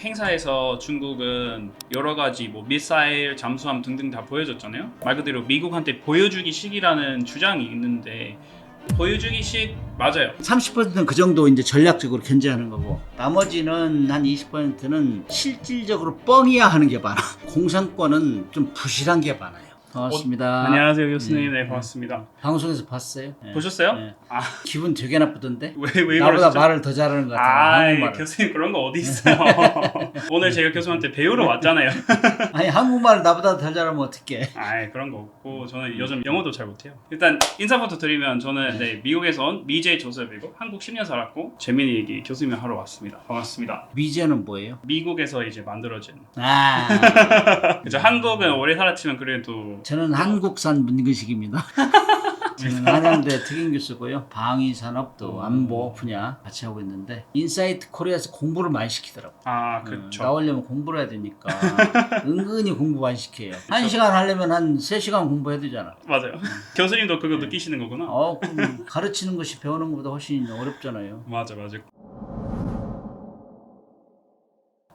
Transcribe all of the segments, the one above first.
행사에서 중국은 여러 가지 뭐 미사일, 잠수함 등등 다 보여줬잖아요. 말 그대로 미국한테 보여주기식이라는 주장이 있는데 보여주기식 맞아요. 30%는 그 정도 이제 전략적으로 견제하는 거고 나머지는 한 20%는 실질적으로 뻥이야 하는 게 많아. 공산권은 좀 부실한 게 많아요. 반갑습니다. 안녕하세요 교수님. 네. 네 반갑습니다. 방송에서 봤어요. 네. 보셨어요? 네. 아. 기분 되게 나쁘던데. 왜 왜 나보다 그러시죠? 말을 더 잘하는 것 같아. 아, 한국말을. 교수님 그런 거 어디 있어요? 오늘 제가 교수한테 배우러 왔잖아요. 아니 한국말을 나보다 더 잘하면 어떡해. 아, 그런 거 없고 저는 요즘 영어도 잘 못해요. 일단 인사부터 드리면 저는 네, 미국에서 온 미제 조셉이고 한국 10년 살았고 재민이 얘기 교수님 하러 왔습니다. 반갑습니다. 미제는 뭐예요? 미국에서 이제 만들어진 아, 그죠 한국은 오래 살았지만 그래도 저는 한국산 문근식입니다. 저는 한양대 특임 교수고요. 방위 산업도 안보 분야 같이 하고 있는데 인사이트 코리아에서 공부를 많이 시키더라고. 아요 그쵸 나오려면 공부를 해야 되니까 은근히 공부 많이 시켜요. 한 시간 하려면 한 세 시간 공부해야 되잖아. 맞아요. 교수님도 그거 느끼시는 거구나. 어, 그럼 가르치는 것이 배우는 것보다 훨씬 어렵잖아요. 맞아 맞아.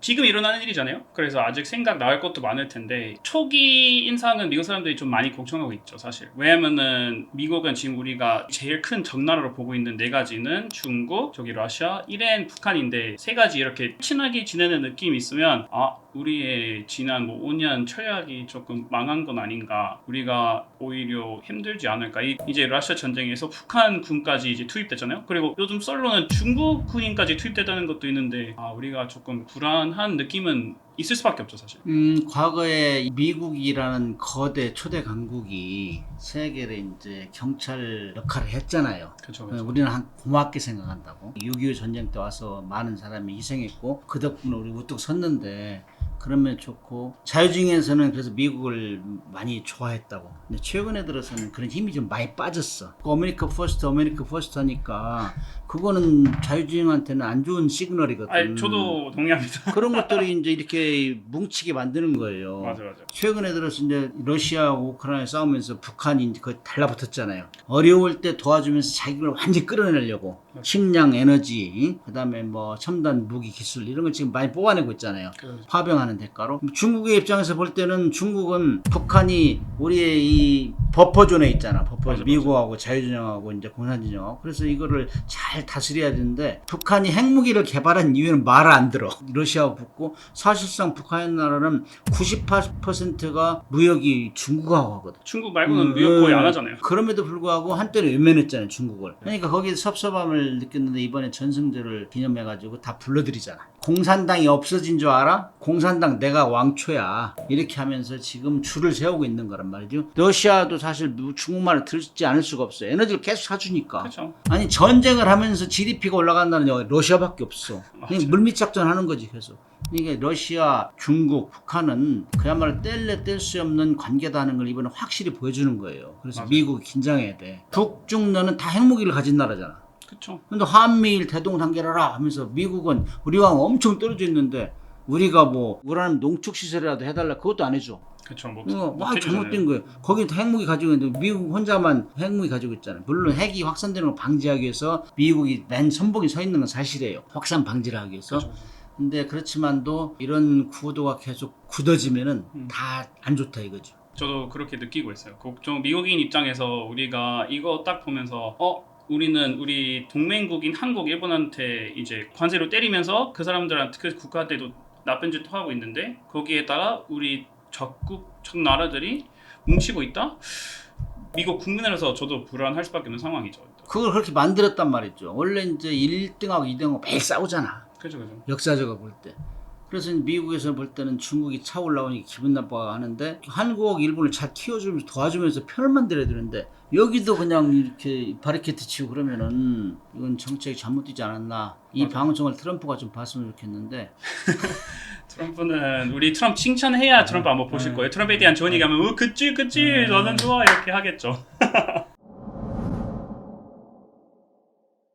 지금 일어나는 일이잖아요. 그래서 아직 생각 나올 것도 많을 텐데 초기 인상은 미국 사람들이 좀 많이 걱정하고 있죠, 사실. 왜냐면은 미국은 지금 우리가 제일 큰 적나라로 보고 있는 네 가지는 중국, 저기 러시아, 이란, 북한인데 세 가지 이렇게 친하게 지내는 느낌이 있으면 아 우리의 지난 뭐 5년 철학이 조금 망한 건 아닌가. 우리가 오히려 힘들지 않을까. 이, 이제 러시아 전쟁에서 북한 군까지 이제 투입됐잖아요. 그리고 요즘 썰로는 중국 군인까지 투입됐다는 것도 있는데 아 우리가 조금 불안한 느낌은 있을 수밖에 없죠, 사실. 음, 과거에 미국이라는 거대 초대 강국이 세계를 이제 경찰 역할을 했잖아요. 그렇죠, 어, 우리는 한 고맙게 생각한다고. 6.25 전쟁 때 와서 많은 사람이 희생했고 그 덕분에 우리 우뚝 섰는데 그러면 좋고 자유주의에서는 그래서 미국을 많이 좋아했다고. 근데 최근에 들어서는 그런 힘이 좀 많이 빠졌어. 그 어메리카 퍼스트, 어메리카 퍼스트 하니까 그거는 자유주의한테는 안 좋은 시그널이거든. 아니 저도 동의합니다. 그런 것들이 이제 이렇게 뭉치게 만드는 거예요. 맞아 맞아. 최근에 들어서 이제 러시아하고 우크라이나 싸우면서 북한이 이제 거의 달라붙었잖아요. 어려울 때 도와주면서 자기를 완전히 끌어내려고 식량, 에너지, 그다음에 뭐 첨단 무기 기술 이런 걸 지금 많이 뽑아내고 있잖아요. 그렇죠. 파병하는 대가로 중국의 입장에서 볼 때는 중국은 북한이 우리의 이 버퍼존에 있잖아. 버퍼존. 미국하고 자유진영하고 이제 공산진영하고 그래서 이거를 잘 다스려야 되는데 북한이 핵무기를 개발한 이유는 말을 안 들어. 러시아하고 붙고 사실상 북한 나라는 98%가 무역이 중국하고 하거든. 중국 말고는 음, 미국 거의 안 음. 하잖아요. 그럼에도 불구하고 한때는 외면했잖아요 중국을. 그러니까 거기에 섭섭함을 느꼈는데 이번에 전승절을 기념해가지고 다 불러들이잖아. 공산당이 없어진 줄 알아? 공산당 내가 왕초야. 이렇게 하면서 지금 줄을 세우고 있는 거란 말이죠. 러시아도 사실 중국말을 듣지 않을 수가 없어요. 에너지를 계속 사주니까. 그렇죠. 아니 전쟁을 하면서 GDP가 올라간다는 여기 러시아밖에 없어. 맞아요. 그냥 물밑 작전 하는 거지 계속. 이게 러시아, 중국, 북한은 그야말로 뗄래 뗄 수 없는 관계다 하는 걸 이번에 확실히 보여주는 거예요. 그래서 맞아요. 미국이 긴장해야 돼. 북중러는 다 핵무기를 가진 나라잖아. 그렇죠. 근데 한미일 대동 단계라라 하면서 미국은 우리와 엄청 떨어져 있는데 우리가 뭐 우라늄 농축 시설이라도 해달라 그것도 안 해줘. 그렇죠. 뭐, 해주잖아요. 잘못된 거예요. 거기 다 핵무기 가지고 있는데 미국 혼자만 핵무기 가지고 있잖아요. 물론 핵이 확산되는 걸 방지하기 위해서 미국이 맨 선봉에 서 있는 건 사실이에요. 확산 방지를 하기 위해서. 그렇죠. 근데 그렇지만도 이런 구도가 계속 굳어지면은 음. 다안 좋다 이거죠. 저도 그렇게 느끼고 있어요. 걱정 미국인 입장에서 우리가 이거 딱 보면서 어 우리는 우리 동맹국인 한국, 일본한테 이제 관세로 때리면서 그 사람들한테 그 국가한테도 나쁜 짓도 하고 있는데 거기에다가 우리 적국 적 나라들이 뭉치고 있다. 미국 국민으로서 저도 불안할 수밖에 없는 상황이죠. 그걸 그렇게 만들었단 말이죠. 원래 이제 1등하고 2등하고 매일 싸우잖아. 그죠 그죠. 역사적으로 볼 때. 그래서 미국에서 볼 때는 중국이 차 올라오니까 기분 나빠 하는데 한국, 일본을 잘 키워주면서 도와주면서 편을 만들어야 되는데 여기도 그냥 이렇게 바리케트 치고 그러면은 이건 정책이 잘못되지 않았나. 이 맞아. 방송을 트럼프가 좀 봤으면 좋겠는데 트럼프는 우리 트럼프 칭찬해야 트럼프 한번 보실 네. 거예요. 트럼프에 대한 좋은 얘기하면 어 그치 그치 네. 저는 좋아 이렇게 하겠죠.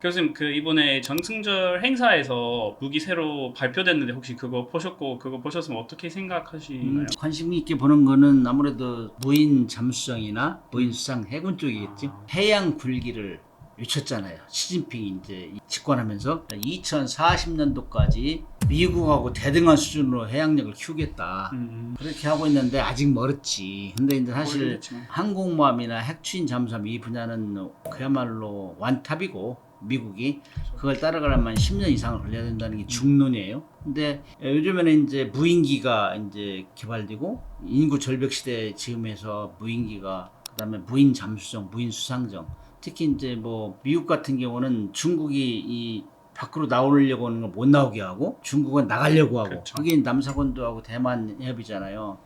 교수님 그 이번에 전승절 행사에서 무기 새로 발표됐는데 혹시 그거 보셨고 그거 보셨으면 어떻게 생각하시나요? 음, 관심 있게 보는 거는 아무래도 무인 잠수정이나 무인 수상 해군 쪽이겠지. 아. 해양 굴기를 외쳤잖아요. 시진핑이 이제 집권하면서 2040년도까지 미국하고 대등한 수준으로 해양력을 키우겠다. 음. 그렇게 하고 있는데 아직 멀었지. 근데 이제 사실 모르겠지만. 항공모함이나 핵추진 잠수함 이 분야는 그야말로 완탑이고 미국이 그걸 따라가려면 10년 이상을 걸려야 된다는 게 중론이에요. 근데 요즘에는 이제 무인기가 이제 개발되고 인구 절벽 시대 지금에서 무인기가 그다음에 무인 잠수정, 무인 수상정 특히 이제 뭐 미국 같은 경우는 중국이 이 밖으로 나오려고 하는 걸 못 나오게 하고 중국은 나가려고 하고 그렇죠. 그게 남사권도하고 대만 협의잖아요.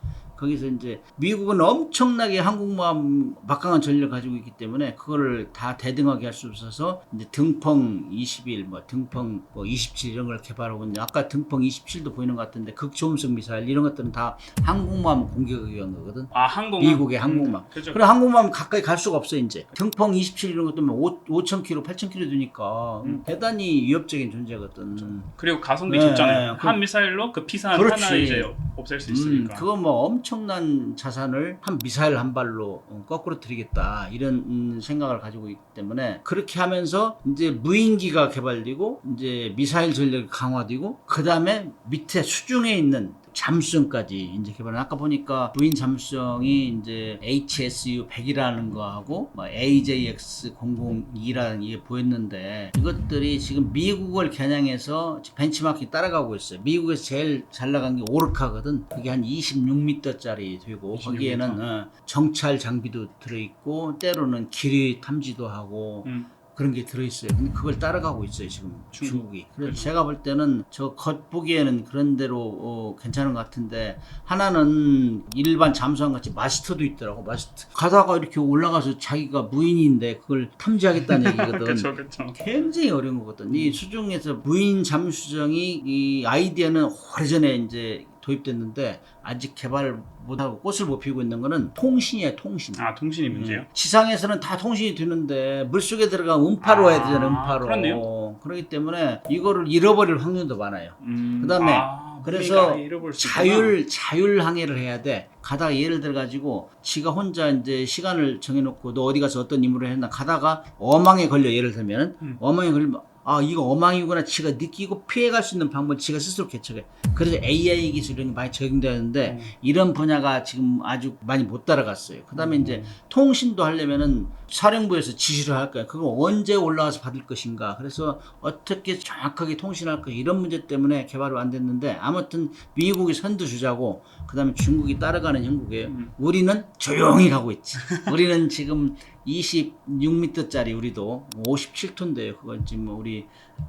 거기서 이제 미국은 엄청나게 항공모함 막강한 전력을 가지고 있기 때문에 그거를 다 대등하게 할 수 없어서 이제 등펑 21, 뭐 등펑 뭐 27 이런 걸 개발하고 있는데 아까 등펑 27도 보이는 것 같은데 극초음속 미사일 이런 것들은 다 항공모함 공격을 위한 거거든. 아 항공 미국의 항공모함. 그죠. 그래 항공모함 가까이 갈 수가 없어 이제. 등펑 27 이런 것도 5, 5,000km, 8,000km 되니까 음. 대단히 위협적인 존재거든. 그리고 가성비 네, 좋잖아요. 그- 한 미사일로 그 피산 그렇지. 하나 이제 없앨 수 음, 있으니까. 그거 뭐 엄청 난 자산을 한 미사일 한 발로 어, 거꾸로 드리겠다 이런 음, 생각을 가지고 있기 때문에 그렇게 하면서 이제 무인기가 개발되고 이제 미사일 전력이 강화되고 그 다음에 밑에 수중에 있는 잠수정까지 이제 개발. 아까 보니까 무인 잠수정이 이제 HSU 100이라는 거하고 뭐 AJX 002라는 게 보였는데 이것들이 지금 미국을 겨냥해서 벤치마킹 따라가고 있어요. 미국에서 제일 잘 나간 게 오르카거든. 그게 한 26m짜리 되고 26m. 거기에는 어, 정찰 장비도 들어있고 때로는 기뢰 탐지도 하고 음. 그런 게 들어있어요. 근데 그걸 따라가고 있어요 지금 중국. 중국 이. 그래서. 제가 볼 때는 저 겉보기에는 그런 대로 어, 괜찮은 것 같은데 하나는 일반 잠수함 같이 마스터도 있더라고 마스터. 가다가 이렇게 올라가서 자기가 무인인데 그걸 탐지하겠다는 얘기거든. 그렇죠, 그렇죠. 굉장히 어려운 거거든. 이 수중에서 무인 잠수정이 이 아이디어는 오래전에 이제 도입됐는데 아직 개발 못하고 꽃을 못 피우고 있는 거는 통신이에요, 통신. 아 통신이 문제요? 음. 지상에서는 다 통신이 되는데 물속에 들어가면 음파로 해야 되잖아요, 아, 음파로. 그렇네요. 그렇기 때문에 이거를 잃어버릴 확률도 많아요. 음, 그 다음에 아, 그래서 그러니까. 자율 자율 항해를 해야 돼. 가다가 예를 들어 가지고 지가 혼자 이제 시간을 정해놓고 너 어디 가서 어떤 임무를 했나 가다가 어망에 걸려 예를 들면 음. 어망에 걸리면 아 이거 어망이구나 지가 느끼고 피해갈 수 있는 방법 을 지가 스스로 개척해. 그래서 AI 기술 이런 게 많이 적용되는데 음. 이런 분야가 지금 아주 많이 못 따라갔어요. 그 다음에 음. 이제 통신도 하려면은 사령부에서 지시를 할 거야. 그거 언제 올라가서 받을 것인가. 그래서 어떻게 정확하게 통신할 거 이런 문제 때문에 개발이 안 됐는데 아무튼 미국이 선두 주자고 그 다음에 중국이 따라가는 형국이에요. 음. 우리는 조용히 가고 있지. 우리는 지금 26m짜리 우리도 57톤인데요. 그건 지금 뭐 우리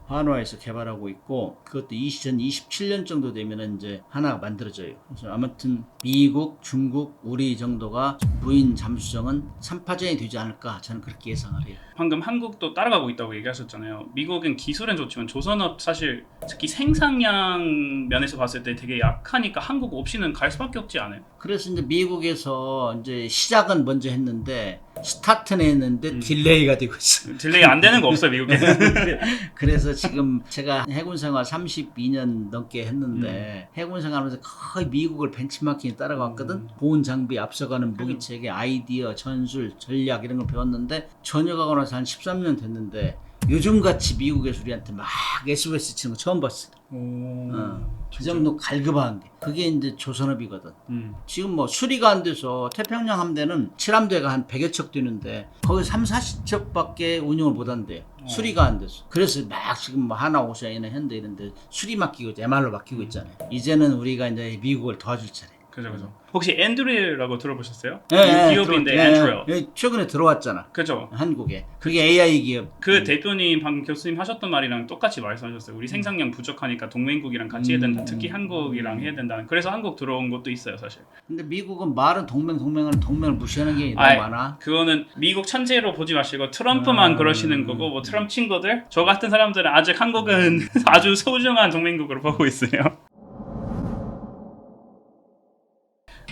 한화에서 개발하고 있고 그것도 2027년 정도 되면은 이제 하나 만들어져요. 그래서 아무튼 미국, 중국, 우리 정도가 무인 잠수정은 3파전이 되지 않을까 저는 그렇게 예상을 해요. 방금 한국도 따라가고 있다고 얘기하셨잖아요. 미국은 기술은 좋지만 조선업 사실 특히 생산량 면에서 봤을 때 되게 약하니까 한국 없이는 갈 수밖에 없지 않아요? 그래서 이제 미국에서 이제 시작은 먼저 했는데 스타트는 했는데 음. 딜레이가 되고 있어요. 딜레이 안 되는 거 없어요 미국에는. 그래서 지금 제가 해군 생활 32년 넘게 했는데 해군 생활하면서 거의 미국을 벤치마킹에 따라갔거든. 음. 보온 장비 앞서가는 무기 체계, 아이디어, 전술, 전략 이런 걸 배웠는데 전역하고 나서 한 13년 됐는데 요즘 같이 미국에서 우리한테 막 SBS 치는 거 처음 봤어. 오, 어. 그 진짜. 정도 갈급한 게. 그게 이제 조선업이거든. 음. 지금 뭐 수리가 안 돼서 태평양 함대는 7함대가 한 100여 척 되는데 거기 3, 40척밖에 운영을 못 한대요. 어. 수리가 안 돼서. 그래서 막 지금 뭐 하나 오션이나 현대 이런데 수리 맡기고 있- MR로 맡기고 있잖아요. 이제는 우리가 이제 미국을 도와줄 차례. 그죠 그죠. 혹시 앤드류라고 들어보셨어요? 예, 예, 기업인데 들어- 예, 앤드류. 예, 최근에 들어왔잖아. 그죠. 한국에. 그게 AI 기업. 그 음. 대표님 방금 교수님 하셨던 말이랑 똑같이 말씀하셨어요. 우리 생산량 부족하니까 동맹국이랑 같이 해야 된다. 음. 특히 한국이랑 해야 된다는. 그래서 한국 들어온 것도 있어요, 사실. 근데 미국은 말은 동맹 동맹하는 동맹을 무시하는 게 너무 아이, 많아. 그거는 미국 천재로 보지 마시고 트럼프만 음. 그러시는 거고 뭐 트럼프 친구들 저 같은 사람들은 아직 한국은 아주 소중한 동맹국으로 보고 있어요.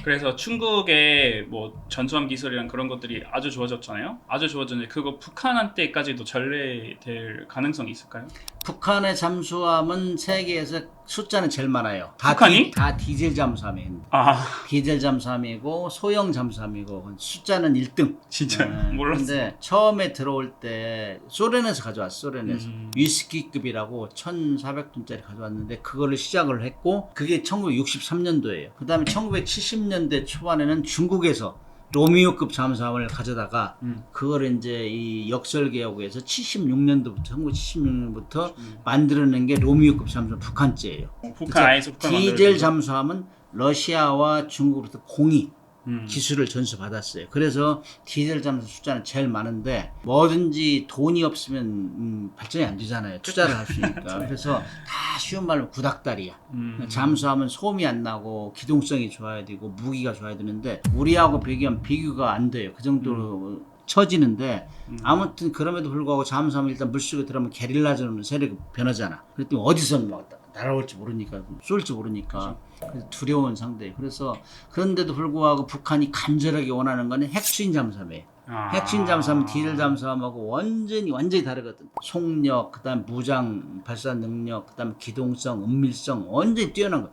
그래서 중국의 뭐 전투함 기술이랑 그런 것들이 아주 좋아졌잖아요. 아주 좋아졌는데 그거 북한한테까지도 전래될 가능성이 있을까요? 북한의 잠수함은 세계에서 숫자는 제일 많아요. 다 북한이? 디, 다 디젤 잠수함이에요. 아 디젤 잠수함이고 소형 잠수함이고 숫자는 1등. 진짜 네, 몰랐어. 근데 처음에 들어올 때 소련에서 가져왔어. 소련에서 음. 위스키급이라고 1,400톤짜리 가져왔는데 그거를 시작을 했고 그게 1963년도예요. 그다음에 1970년대 초반에는 중국에서 로미오급 잠수함을 가져다가 음. 그걸 이제 이 역설계하고해서 76년도부터 1976년부터 음. 만들어낸 게 로미오급 잠수함 북한제예요. 어, 북한 아이스 북한 디젤 만들어진 거. 잠수함은 러시아와 중국으로부터 공이 음. 기술을 전수받았어요. 그래서 디젤 잠수 숫자는 제일 많은데 뭐든지 돈이 없으면 음, 발전이 안 되잖아요. 투자를 할 수 있으니까. 그래서 다 쉬운 말로 구닥다리야. 음. 잠수하면 소음이 안 나고 기동성이 좋아야 되고 무기가 좋아야 되는데 우리하고 비교하면 비교가 안 돼요. 그 정도로 처지는데 음. 아무튼 그럼에도 불구하고 잠수하면 일단 물속에 들어가면 게릴라전으로 세력이 변하잖아. 그랬더니 어디서 막 날아올지 모르니까 쏠지 모르니까 그래서 두려운 상대. 그래서 그런데도 불구하고 북한이 간절하게 원하는 거는 핵추인 잠수함이에요. 아. 핵심 잠수함은 디젤 잠수함하고 완전히 완전히 다르거든. 속력, 그다음 무장 발사 능력, 그다음 기동성, 은밀성 완전히 뛰어난 거.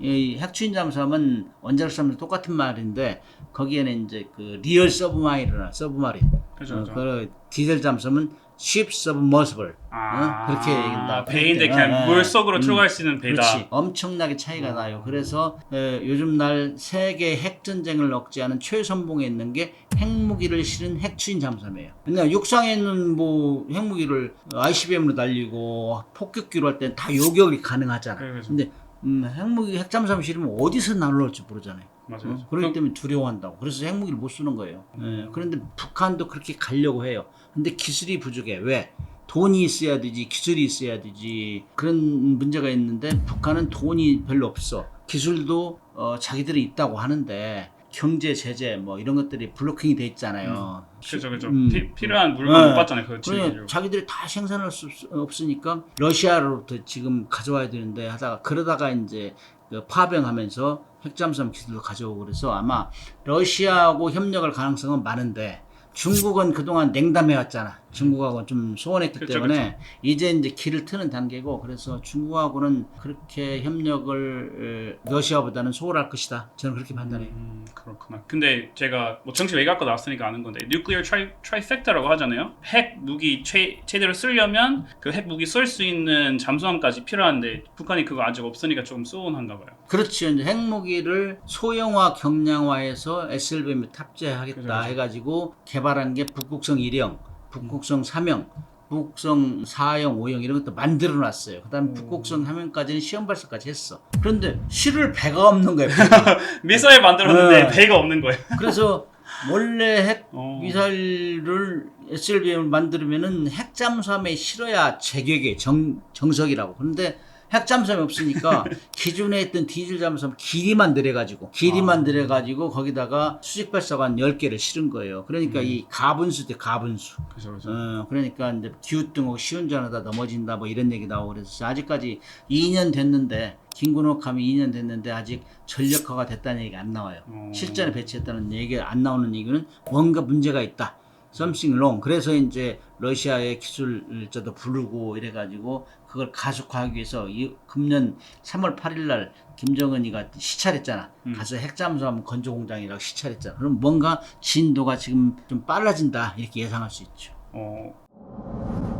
이 핵추인 잠수함은 원자력 잠수 똑같은 말인데 거기에는 이제 그 리얼 서브마린이나 서브마린. 그죠, 어, 그죠. 그 디젤 잠수함은 ship submersible. 아, 어? 그렇게 얘기한다. 배인데 그럴 때. 그냥 어, 물 어. 속으로 음. 들어갈 수 있는 배다. 그렇지. 엄청나게 차이가 나요. 그래서 에, 요즘 날 세계 핵 전쟁을 억제하는 최선봉에 있는 게 핵무기를 실은 핵추인 잠수함이에요. 그냥 육상에 있는 뭐 핵무기를 ICBM으로 날리고 폭격기로 할 때는 다 요격이 가능하잖아. 네, 그렇죠. 근데 음, 핵무기 핵잠수함 실으면 어디서 날라올지 모르잖아요. 맞아요. 어? 그렇기 때문에 두려워한다고. 그래서 핵무기를 못 쓰는 거예요. 예, 그런데 북한도 그렇게 가려고 해요. 근데 기술이 부족해. 왜? 돈이 있어야 되지, 기술이 있어야 되지. 그런 문제가 있는데 북한은 돈이 별로 없어. 기술도 어, 자기들이 있다고 하는데 경제 제재 뭐 이런 것들이 블로킹이 돼 있잖아요. 그죠, 그죠. 음. 피- 필요한 물건 네. 못 받잖아요. 그 그래. 자기들이 다 생산할 수 없- 없으니까 러시아로부터 지금 가져와야 되는데 하다가 그러다가 이제 그 파병하면서 핵잠수함 기술도 가져오고 그래서 아마 러시아하고 협력할 가능성은 많은데 중국은 그동안 냉담해 왔잖아. 중국하고 좀 소원했기 그쵸, 때문에 이제 이제 길을 트는 단계고 그래서 중국하고는 그렇게 협력을 어, 러시아보다는 소홀할 것이다. 저는 그렇게 판단해요. 음, 그렇구나. 근데 제가 뭐 정치 외교학과 나왔으니까 아는 건데 뉴클리어 트라이, 트라이섹터라고 하잖아요. 핵 무기 최, 제대로 쓰려면 그 핵 무기 쏠 수 있는 잠수함까지 필요한데 북한이 그거 아직 없으니까 조금 소원한가 봐요. 그렇죠. 이제 핵 무기를 소형화, 경량화해서 SLBM에 탑재하겠다 그죠, 그죠. 해가지고 개발한 게 북극성 1형, 북극성 3형, 북극성 4형, 5형 이런 것도 만들어 놨어요. 그 다음에 오. 북극성 3형까지는 시험 발사까지 했어. 그런데 실을 배가 없는 거예요. 배가. 미사일 만들었는데 네. 배가 없는 거예요. 그래서 원래 핵 어. 미사일을 SLBM을 만들면은 핵잠수함에 실어야 제격의 정, 정석이라고. 그런데 핵잠수함이 없으니까 기존에 있던 디젤 잠수함 길이만 들여가지고 길이만 아. 들여가지고 거기다가 수직 발사관 10개를 실은 거예요. 그러니까 음. 이 가분수 대 가분수. 그죠, 그죠. 어, 그러니까 이제 기우뚱하고 시운전하다 넘어진다 뭐 이런 얘기 나오고 그래서 아직까지 2년 됐는데 김군옥함이 2년 됐는데 아직 전력화가 됐다는 얘기가 안 나와요. 어. 실전에 배치했다는 얘기가 안 나오는 이유는 뭔가 문제가 있다. something wrong. 그래서 이제 러시아의 기술자도 부르고 이래가지고 그걸 가속화하기 위해서 이 금년 3월 8일 날 김정은이가 시찰했잖아. 음. 가서 핵잠수함 건조 공장이라고 시찰했잖아. 그럼 뭔가 진도가 지금 좀 빨라진다 이렇게 예상할 수 있죠. 어.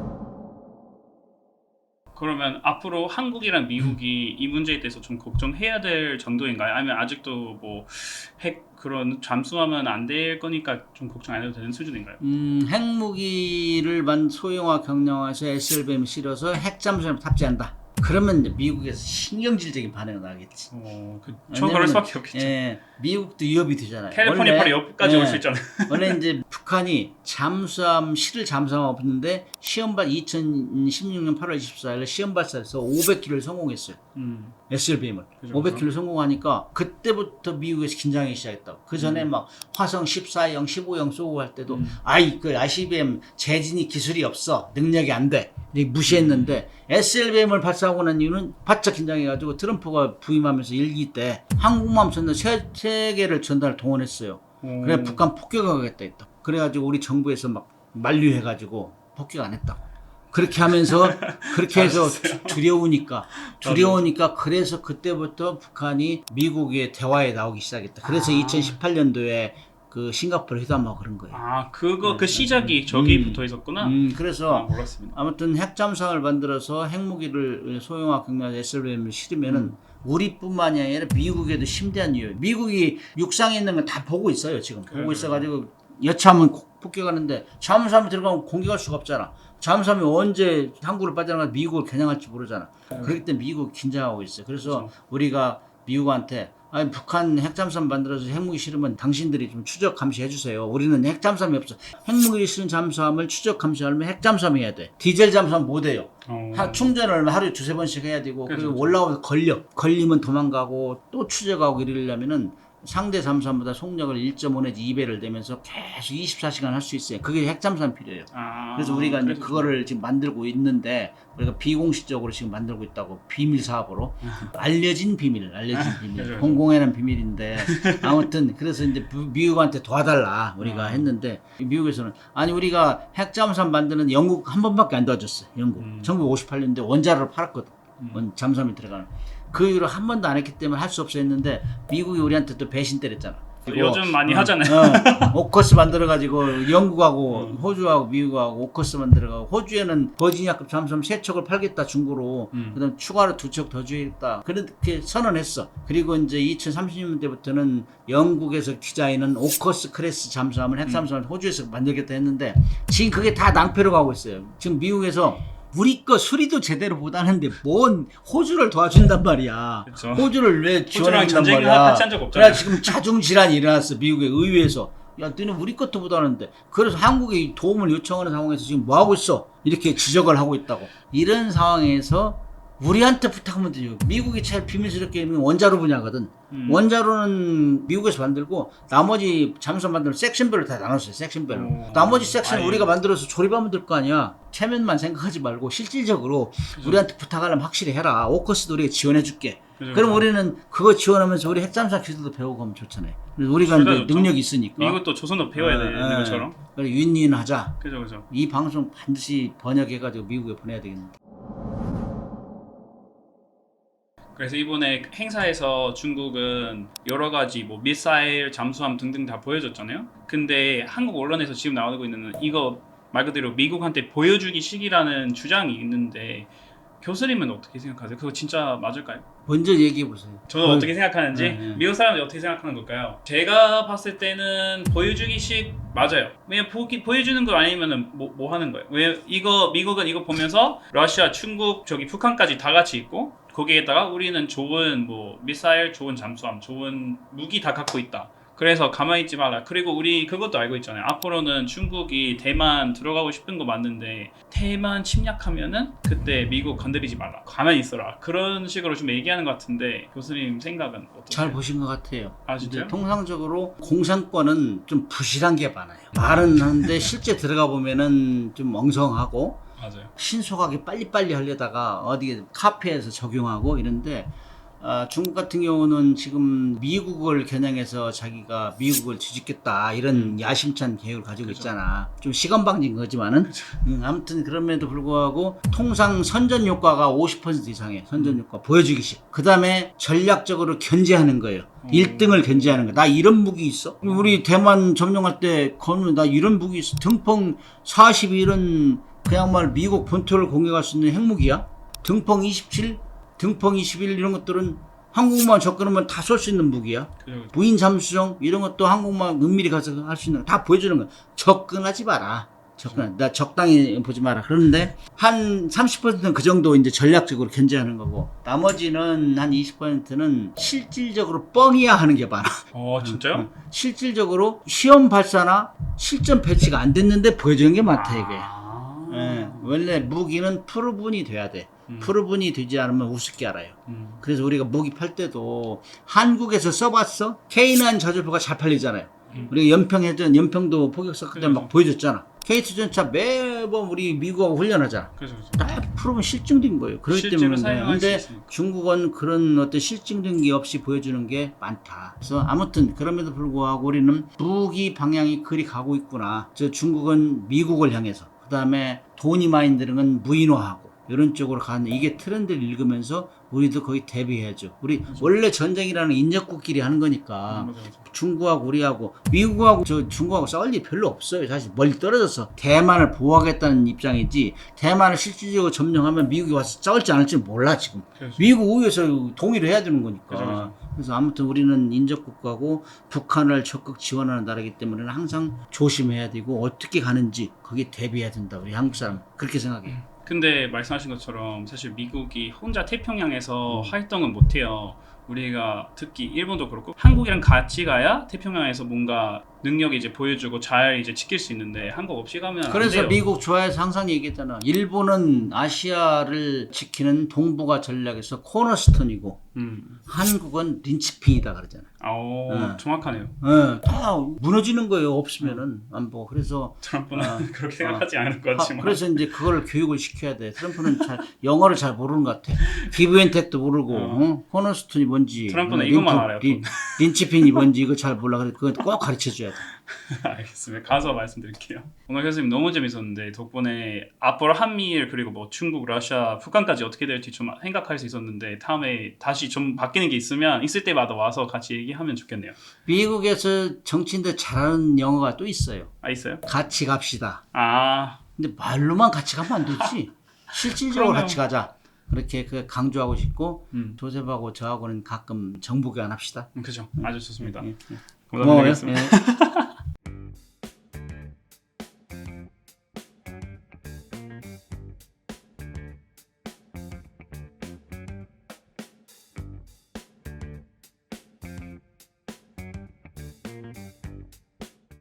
그러면 앞으로 한국이랑 미국이 이 문제에 대해서 좀 걱정해야 될 정도인가요? 아니면 아직도 뭐 핵 그런 잠수하면 안 될 거니까 좀 걱정 안 해도 되는 수준인가요? 음, 핵무기를 만 소형화 경량화해서 SLBM 실어서 핵잠수함 탑재한다. 그러면 미국에서 신경질적인 반응이 나겠지. 어, 그, 저 그럴 수밖에 없겠죠. 예, 미국도 위협이 되잖아요. 캘리포니아 바로 옆까지 예, 올수 있잖아요. 원래 이제 북한이 잠수함 실을 잠수함 없는데 시험 발 2016년 8월 24일 시험 발사해서 500km를 성공했어요. 음, SLBM을 그죠, 500km 성공하니까 그때부터 미국에서 긴장이 시작했다고. 그 전에 막 화성 14형, 15형 쏘고 할 때도 음. 아이 그 ICBM 재진이 기술이 없어 능력이 안 돼. 무시했는데 SLBM을 발사하고 난 이유는 바짝 긴장해가지고 트럼프가 부임하면서 일기 때 한국만 전달 세, 세 계를 전달 동원했어요. 어, 그래 북한 폭격하겠다 했다. 그래가지고 우리 정부에서 막 만류해가지고 폭격 안 했다고. 그렇게 하면서 그렇게 해서. 두- 두려우니까 두려우니까 그래서 그때부터 북한이 미국의 대화에 나오기 시작했다. 그래서 아. 2018년도에 그 싱가포르 회담하고 그런 거예요. 아 그거 네, 그 네, 시작이 네. 저기 음. 붙어 있었구나. 음, 아, 그래서 몰랐습니다. 아무튼 핵잠수함을 만들어서 핵무기를 소형화 경량 SLBM을 실으면은 음. 우리뿐만이 아니라 미국에도 심대한 이유. 미국이 육상에 있는 건 다 보고 있어요 지금 보고 그래요. 있어가지고 여차하면 고- 폭격하는데 잠수함 들어가면 공격할 수가 없잖아. 잠수함이 언제 항구를 빠져나가 미국을 겨냥할지 모르잖아. 그렇기 때문에 미국 긴장하고 있어요. 그래서 그렇죠. 우리가 미국한테 아니 북한 핵잠수함 만들어서 핵무기 실으면 당신들이 좀 추적 감시해 주세요. 우리는 핵잠수함이 없어. 핵무기 실은 잠수함을 추적 감시하려면 핵잠수함 해야 돼. 디젤 잠수함 못 해요. 어. 하- 충전을 하루에 두세 번씩 해야 되고 그죠. 올라오면 걸려. 걸리면 도망가고 또 추적하고 이러려면은 상대 잠수함보다 속력을 1.5 내지 2배를 내면서 계속 24시간 할 수 있어요. 그게 핵잠수함 필요해요. 아, 그래서 우리가 이제 그거를 지금 만들고 있는데 우리가 비공식적으로 지금 만들고 있다고 비밀 사업으로 알려진 비밀, 알려진 아, 비밀, 그죠. 공공연한 비밀인데 아무튼 그래서 이제 미- 미국한테 도와달라 우리가 아. 했는데 미국에서는 아니 우리가 핵잠수함 만드는 영국 한 번밖에 안 도와줬어요. 영국 음. 1958년대 원자로를 팔았거든. 음. 원- 잠수함이 들어가는 그 이후로 한 번도 안 했기 때문에 할 수 없어 했는데 미국이 우리한테 또 배신 때렸잖아. 요즘 많이 어, 하잖아요. 어, 오커스 만들어가지고 영국하고 음. 호주하고 미국하고 오커스 만들어가고 호주에는 버지니아급 잠수함 세 척을 팔겠다 중고로 음. 그다음 추가로 두 척 더 주겠다 그렇게 선언했어. 그리고 이제 2030년대부터는 영국에서 디자인은 오커스 클래스 잠수함을 핵잠수함을 호주에서 만들겠다 했는데 지금 그게 다 낭패로 가고 있어요. 지금 미국에서 우리 거 수리도 제대로 못하는데 뭔 호주를 도와준단 말이야. 그쵸. 호주를 왜 지원한단 말이야. 같이 한적 없잖아요. 그래 지금 자중 질환이 일어났어 미국의 의회에서. 야, 너는 우리 것도 못하는데. 그래서 한국이 도움을 요청하는 상황에서 지금 뭐 하고 있어? 이렇게 지적을 하고 있다고. 이런 상황에서 우리한테 부탁하면 되죠. 미국이 제일 비밀스럽게 있는 원자로 분야거든. 음. 원자로는 미국에서 만들고 나머지 잠수함 만들면 섹션별로 다 나눴어요. 섹션별로. 오. 나머지 섹션 아예. 우리가 만들어서 조립하면 될 거 아니야. 체면만 생각하지 말고 실질적으로 우리한테 부탁하려면 확실히 해라. 오커스도 우리가 지원해 줄게. 그죠, 그럼 그죠. 우리는 그거 지원하면서 우리 핵잠수함 기술도 배우고 하면 좋잖아요. 우리가 이제 좋죠. 능력이 있으니까. 미국도 조선업 배워야 어, 되는 어. 것처럼. 그래 윈윈 하자. 그죠 그죠. 이 방송 반드시 번역해가지고 미국에 보내야 되겠는데. 그래서 이번에 행사에서 중국은 여러 가지 뭐 미사일, 잠수함 등등 다 보여줬잖아요. 근데 한국 언론에서 지금 나오고 있는 이거 말 그대로 미국한테 보여주기 식이라는 주장이 있는데 교수님은 어떻게 생각하세요? 그거 진짜 맞을까요? 먼저 얘기해 보세요. 저는 뭐, 어떻게 생각하는지 네, 네. 미국 사람들이 어떻게 생각하는 걸까요? 제가 봤을 때는 보여주기식 맞아요. 왜 보기 보여주는 거 아니면은 뭐, 뭐 하는 거예요? 왜 이거 미국은 이거 보면서 러시아, 중국, 저기 북한까지 다 같이 있고 거기에다가 우리는 좋은 뭐 미사일, 좋은 잠수함, 좋은 무기 다 갖고 있다. 그래서 가만히 있지 말라. 그리고 우리 그것도 알고 있잖아요. 앞으로는 중국이 대만 들어가고 싶은 거 맞는데 대만 침략하면은 그때 미국 건드리지 말라. 가만히 있어라. 그런 식으로 좀 얘기하는 것 같은데 교수님 생각은 어떠세요? 잘 보신 것 같아요. 아 진짜요? 이제 통상적으로 공산권은 좀 부실한 게 많아요. 말은 하는데 실제 들어가 보면은 좀 엉성하고 맞아요. 신속하게 빨리빨리 하려다가 어디 카페에서 적용하고 이런데 아, 중국 같은 경우는 지금 미국을 겨냥해서 자기가 미국을 뒤집겠다 이런 야심찬 계획을 가지고 그죠. 있잖아. 좀 시간방진 거지만은 음, 아무튼 그럼에도 불구하고 통상 선전 효과가 50% 이상의 선전 효과 보여주기식. 그 다음에 전략적으로 견제하는 거예요. 음. 1등을 견제하는 거. 나 이런 무기 있어. 우리 대만 점령할 때 건우 나 이런 무기 있어. 등펑 41은 그야말로 미국 본토를 공격할 수 있는 핵무기야. 등펑 27, 등펑 21 이런 것들은 한국만 접근하면 다 쏠 수 있는 무기야. 그죠. 무인 잠수정 이런 것도 한국만 은밀히 가서 할 수 있는 거 다 보여주는 거야. 접근하지 마라. 접근. 나 적당히 보지 마라. 그런데 한 30%는 그 정도 이제 전략적으로 견제하는 거고 나머지는 한 20%는 실질적으로 뻥이야 하는 게 많아. 어 진짜요? 실질적으로 시험 발사나 실전 배치가 안 됐는데 보여주는 게 많다 이게. 아. 예, 원래 무기는 프로분이 돼야 돼. 음. 프로분이 되지 않으면 우습게 알아요. 음. 그래서 우리가 무기 팔 때도 한국에서 써봤어? K9 저주포가 잘 팔리잖아요. 음. 우리가 연평했던 연평도 포격사 그때. 막 보여줬잖아. K2 전차 매번 우리 미국하고 훈련하잖아. 그죠 그죠. 다 프로분 실증된 거예요. 그렇기 때문에. 근데. 중국은 그런 어떤 실증된 게 없이 보여주는 게 많다. 그래서 아무튼 그럼에도 불구하고 우리는 무기 방향이 그리 가고 있구나. 저 중국은 미국을 향해서. 그 다음에 돈이 많이 드는 건 무인화하고 이런 쪽으로 가는 이게 트렌드를 읽으면서 우리도 거의 대비해야죠. 우리 원래 전쟁이라는 인접국끼리 하는 거니까 맞아, 맞아. 중국하고 우리하고 미국하고 저 중국하고 싸울 일 별로 없어요. 사실 멀리 떨어져서 대만을 보호하겠다는 입장이지 대만을 실질적으로 점령하면 미국이 와서 싸울지 않을지 몰라 지금. 그래서 미국 우회에서 동의를 해야 되는 거니까. 그죠, 그죠. 그래서 아무튼 우리는 인접국가고 북한을 적극 지원하는 나라이기 때문에 항상 조심해야 되고 어떻게 가는지 거기에 대비해야 된다. 우리 한국 사람 그렇게 생각해요. 근데 말씀하신 것처럼 사실 미국이 혼자 태평양에서 음. 활동은 못해요. 우리가 특히 일본도 그렇고 한국이랑 같이 가야 태평양에서 뭔가 능력이 이제 보여주고 잘 이제 지킬 수 있는데 한국 없이 가면 안 그래서. 미국 좋아해서 항상 얘기했잖아. 일본은 아시아를 지키는 동북아 전략에서 코너스톤이고 음. 한국은 린치핀이다 그러잖아. 아오 네. 정확하네요. 예, 다 무너지는 거예요. 없으면은 안 보고. 그래서 트럼프는 아, 그렇게 생각하지 않을 것 하- 같지만. 그래서 이제 그걸 교육을 시켜야 돼. 트럼프는 잘 영어를 잘 모르는 것 같아. 기브앤택도 모르고 어. 어? 코너스톤이 뭔지 트럼프는 어, 이것만 린프- 알아요, 린, 린치핀이 뭔지 이거 잘 몰라. 그래 그건 꼭 가르쳐 줘야 돼. 알겠습니다. 가서 말씀드릴게요. 오늘 교수님 너무 재밌었는데 덕분에 앞으로 한미일 그리고 뭐 중국, 러시아, 북한까지 어떻게 될지 좀 생각할 수 있었는데 다음에 다시 좀 바뀌는 게 있으면 있을 때마다 와서 같이 얘기하면 좋겠네요. 미국에서 정치인들 잘하는 영어가 또 있어요. 아 있어요? 같이 갑시다. 아 근데 말로만 같이 가면 안 되지. 실질적으로 그럼요. 같이 가자. 그렇게 그 강조하고 싶고 음, 조셉하고 저하고는 가끔 정보 교환합시다. 그죠. 아주 좋습니다. 예, 예. 예.